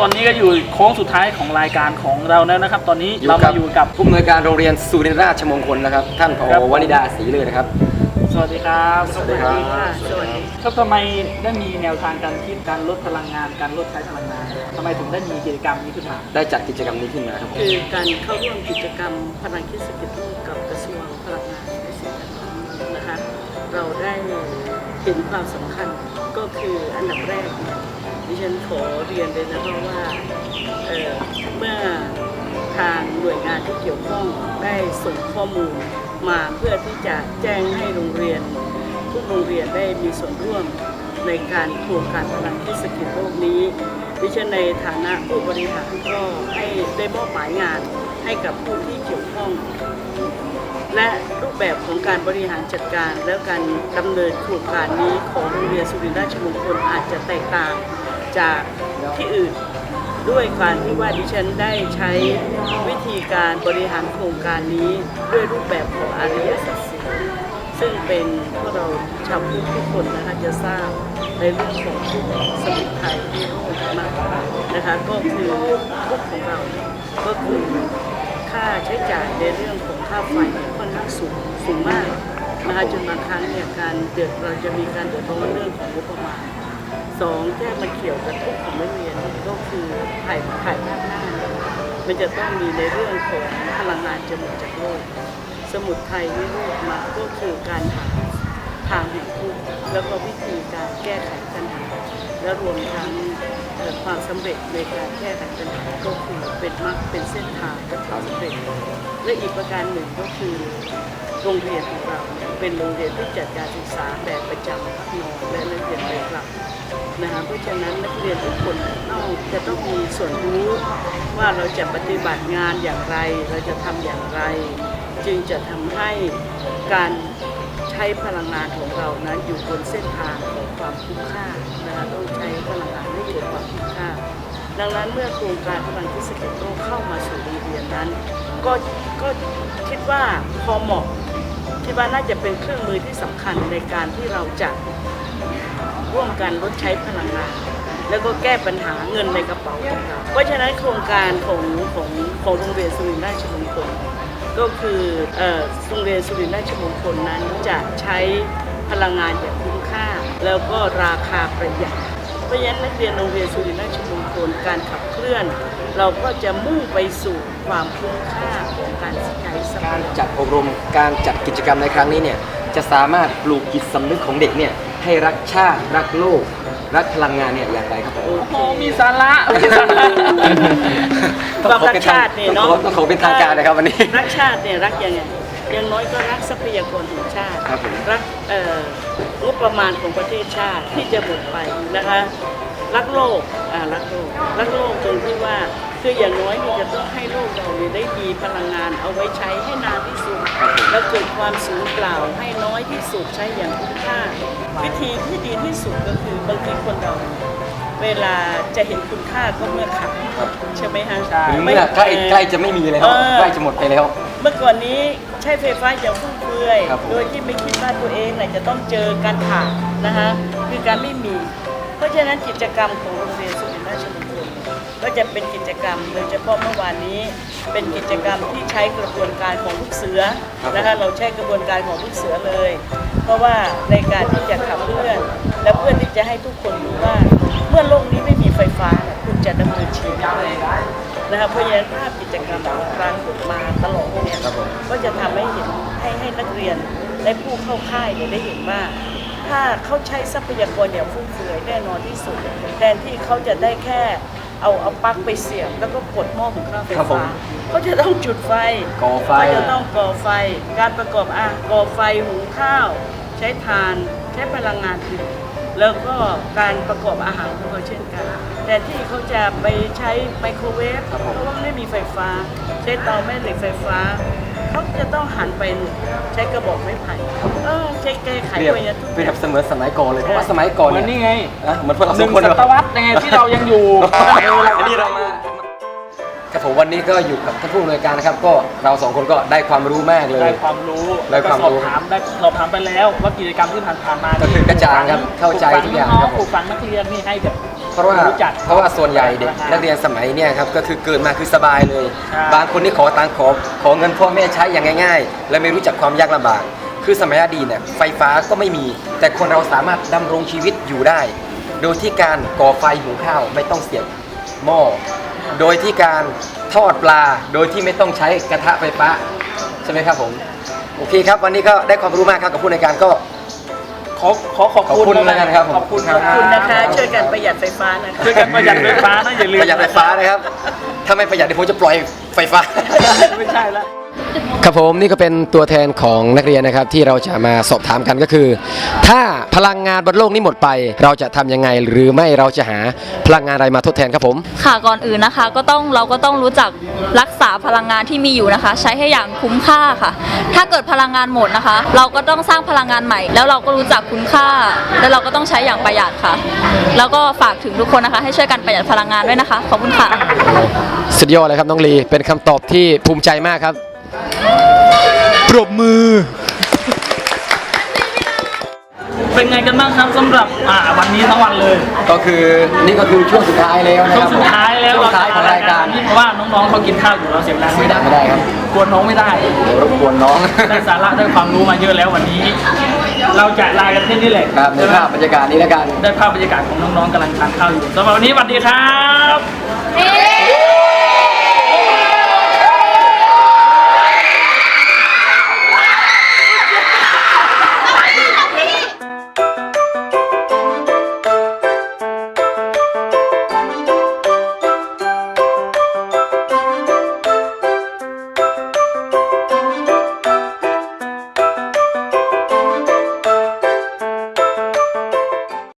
ตอนนี้ก็อยู่โค้งสุดท้ายของรายการของเราแล้วนะครับ ตอนนี้อยู่เรากัมาบอยู่กับผู้อำนวยการโรงเรียนสุรินทร์ราชมงคลนะครับ ท่านผครัอบวนิดาศรีเลยนะครับ สวัสดีครับสวัสดีครับสวัสดีครับทำไมได้มีแนวทางการคิดการลดพลังงาน การลดใช้พลังงานทำไมถึงได้มีกิจกรรมนี้ขึ้นมา ได้จัดกิจกรรมนี้ขึ้นมาครับคือการเข้าร่วมกิจกรรมพลังคิดสกิจโลกกับกระทรวงพลังงานและสิ่งแวดล้อมนะคะเราได้เห็นความสำคัญก็คืออันดับแรกเนี่ย ดิฉันขอเรียนเลยนะคะว่าเอ่อเมื่อทางหน่วยงานที่เกี่ยวข้องได้ส่งข้อมูลมาเพื่อที่จะแจ้งให้โรงเรียน ทุกโรงเรียนได้มีส่วนร่วมในการโครงการพลังที่สกิจโลกนี้ดิฉันในฐานะผู้บริหารก็ให้ได้มอบหมายงานให้กับผู้ที่เกี่ยวข้อง และรูปแบบของการบริหารจัดการ และการดำเนินโครงการนี้ของโรงเรียนสุรินทร์ราชมงคลอาจจะแตกต่าง จากที่อื่น ด้วยการที่ว่าดิฉันได้ใช้วิธีการบริหารโครงการนี้ด้วยรูปแบบของอริยสัจสีซึ่งเป็นพวกเราชาวพุทธทุกคนนะคะจะทราบในเรื่องของทุกสมุทัยที่โลกมากนะคะก็คือทุกข์ของเราก็คือค่าใช้จ่ายในเรื่องของค่าไฟค่อนข้างสูงสูงมากนะคะจนบางครั้งเนี่ยการเดือดเราจะมีการเดือดร้อนเรื่องของงบประมาณ สองแค่มันเกี่ยวกับทุกของนักเรียนก็คือถ่ายถ่ายภาพหน้า มันจะต้องมีในเรื่องของพลังงานจะหมดจากโลก สมุดไทยวิโรจน์มาก็คือการหาทางแห่งทุกข์แล้วก็วิธีการแก้ไขปัญหา และรวมทั้งเอ่อความสำเร็จในการแก้ไขปัญหาก็คือเป็นมรรคเป็นเส้นทางและความสำเร็จ และอีกประการหนึ่งก็คือโรงเรียนของเราเป็นโรงเรียนที่จัดการศึกษาแบบประจำพักนอนและนักเรียนไปกลับนะคะเพราะฉะนั้นนักเรียนทุกคนต้องจะต้องมีส่วนรู้ว่าเราจะปฏิบัติงานอย่างไร เราจะทำอย่างไร จึงจะทำให้การใช้พลังงานของเรานั้นอยู่บนเส้นทางของความคุ้มค่านะคะต้องใช้พลังงานให้เกิดความคุ้มค่า ดังนั้นเมื่อโครงการพลังที่สเก็ตโลกเข้ามาสู่โรงเรียนนั้น ก็ก็คิดว่าพอเหมาะคิดว่าน่าจะเป็นเครื่องมือที่สำคัญในการที่เราจะร่วมกันลดใช้พลังงานแล้วก็แก้ปัญหาเงินในกระเป๋าของเรา เพราะฉะนั้นโครงการของของของโรงเรียนสุรินทร์ราชมงคลก็คือเอ่อโรงเรียนสุรินทร์ราชมงคลนั้นจะใช้พลังงานอย่างคุ้มค่า แล้วก็ราคาประหยัด เพราะฉะนั้นนักเรียนโรงเรียนสุรินทร์ราชมงคลการขับเคลื่อน เราก็จะมุ่งไปสู่ความคุ้มค่าของการใช้ทรัพการยากรจัดอบรมการจัดกิจกรรมในครั้งนี้เนี่ยจะสามารถปลูกจิตสำนึกของเด็กเนี่ยให้รักชาติรักโลก รักพลังงานเนี่ยอย่างไรครับผม โอ้โหมีสาระมีสาระความรักชาติเนี่ยเนาะต้องขอต้องขอเป็นทางการนะครับวันนี้ รักชาติเนี่ยรักยังไง อย่างน้อยก็รักทรัพยากรแห่งชาติ ครับผมรักเอ่องบประมาณของประเทศชาติที่จะหมดไปนะคะ รักโลกอ่ารักโลก รักโลกตรงที่ว่าคืออย่างน้อยนี่จะต้องให้โลกเราเนี่ยได้มีพลังงานเอาไว้ใช้ให้นานที่สุด แล้วเกิดความสูญเปล่าให้น้อยที่สุดใช้อย่างคุ้มค่า วิธีที่ดีที่สุดก็คือบางทีคนเรา เวลาจะเห็นคุณค่าก็เมื่อขับใช่ไหมฮะใช่ถึงเมื่อใกล้ใกล้จะไม่มีแล้วเออใกล้จะหมดไปแล้ว เมื่อก่อนนี้ใช้ไฟฟ้าอย่างฟุ่มเฟือยครับผมโดยที่ไม่คิดว่าตัวเองน่ะจะต้องเจอการผ่านะคะคือการไม่มี เพราะฉะนั้นกิจกรรมของโรงเรียนสุรินทร์ราชมงคลก็จะเป็นกิจกรรมโดยเฉพาะเมื่อวานนี้เป็นกิจกรรมที่ใช้กระบวนการของลูกเสือครับนะคะเราใช้กระบวนการของลูกเสือเลย เพราะว่าในการที่จะขับเคลื่อนและเพื่อที่จะให้ทุกคนรู้ว่า เมื่อโลกนี้ไม่มีไฟฟ้าน่ะคุณจะดำเนินชีวิตได้นะคะเพราะฉะนั้นภาพกิจกรรมของการฝึกมาตลอดเนี่ยครับผมก็จะทำให้เห็นให้ให้นักเรียนและผู้เข้าค่ายเนี่ยได้เห็นว่า ถ้าเขาใช้ทรัพยากรอย่างฟุ่มเฟือยแน่นอนที่สุดแทนที่เขาจะได้แค่เอาเอาปลั๊กไปเสียบแล้วก็กดหม้อหุงข้าวไฟครับผมฟ้าเขาจะต้องจุดไฟก่อไฟเขาจะต้องก่อไฟ การประกอบอะก่อไฟหุงข้าว ใช้ถ่านใช้พลังงานผลิต แล้วก็การประกอบอาหารของเขาเช่นกัน แต่ที่เขาจะไปใช้ไมโครเวฟครับผมเพราะว่าไม่มีไฟฟ้า ใช้เตาแม่เหล็กไฟฟ้า เขาจะต้องหันไปใช้กระบอกไม้ไผ่เออใช้แก้ไขเปรียบไปเนี่ยทุกเปรีอยย่าบงเสมือนสมัยก่อนเลยเพราะว่าสมัยก่อนเหมือนเนี่ยนี่ไงอะเหมือนพวกเราหสอนึ่งงคนศตวรรษไงที่เรายังอยู่ อันนี้เรามา ครับผมวันนี้ก็อยู่กับท่านผู้อำนวยการนะครับ ก็เราสองคนก็ได้ความรู้มากเลย ได้ความรู้ได้ความรู้แล้ก็สอบถามได้สอบถามไปแล้วว่ากิจกรรมที่ผ่านๆมาก็คือกระจ่างครับเข้าใจทุกอย่างครับผม ปลูกฝังนักเรียนนี่ให้แบบ เพราะว่ารู้จักเพราะว่าส่วนใหญ่เด็กนักเรียนสมัยเนี่ยครับก็คือเกิดมาคือสบายเลย ใช่ บางคนนี่ขอตังค์ขอขอเงินพ่อแม่ใช้อย่างง่าย ๆ และไม่รู้จักความยากลำบาก คือสมัยอดีตเนี่ยไฟฟ้าก็ไม่มี แต่คนเราสามารถดำรงชีวิตอยู่ได้ โดยที่การก่อไฟหุงข้าวไม่ต้องเสียบหม้อ โดยที่การทอดปลาโดยที่ไม่ต้องใช้กระทะไฟฟ้าใช่ไหมครับผมโอเคครับ วันนี้ก็ได้ความรู้มากครับกับผู้ในการก็ขอขอขอบขอบคุณคุณแล้วกันครับผมขอบคุณครับ ขอบคุณนะคะช่วยกันประหยัดไฟฟ้านะคะ ช่วยกันประหยัดไฟฟ้านะอย่าลืมประหยัดไฟฟ้านะครับ ถ้าไม่ประหยัดเดี๋ยวผมจะปล่อยไฟฟ้า ไม่ใช่แล้ว ครับผมนี่ก็เป็นตัวแทนของนักเรียนนะครับที่เราจะมาสอบถามกันก็คือ ถ้าพลังงานบนโลกนี้หมดไป เราจะทำยังไงหรือไม่เราจะหาพลังงานอะไรมาทดแทนครับผม ค่ะก่อนอื่นนะคะ ก็ต้องเราก็ต้องรู้จักรักษาพลังงานที่มีอยู่นะคะ ใช้ให้อย่างคุ้มค่าค่ะ ถ้าเกิดพลังงานหมดนะคะ เราก็ต้องสร้างพลังงานใหม่ แล้วเราก็รู้จักคุณค่า แล้วเราก็ต้องใช้อย่างประหยัดค่ะ แล้วก็ฝากถึงทุกคนนะคะ ให้ช่วยกันประหยัดพลังงานด้วยนะคะขอบคุณค่ะ สุดยอดเลยครับน้องลีเป็นคำตอบที่ภูมิใจมากครับ ปรบมือ เป็นไงกันบ้างครับสำหรับอ่าวันนี้ทั้งวันเลยก็คือนี่ก็คือช่วงสุดท้ายแล้วนะช่ควรับงสุดท้ายแล้วช่วงสุดท้ายของรายการนี้เพราะว่าน้องๆเขากินข้าวอยู่เราเสียงดังไม่ได้ไม่ได้ครับกวนน้องไม่ได้ เดี๋ยวรบกวนน้อง ได้สาระได้ความรู้มาเยอะแล้ววันนี้ เราจะลากันที่นี่แหละครับในใช่ไหมภาพบรรยากาศนี้แล้วกัน ได้ภาพบรรยากาศของน้องๆกำลังทานข้าวอยู่สำหรับวันนี้สวัสดีครับเอ๊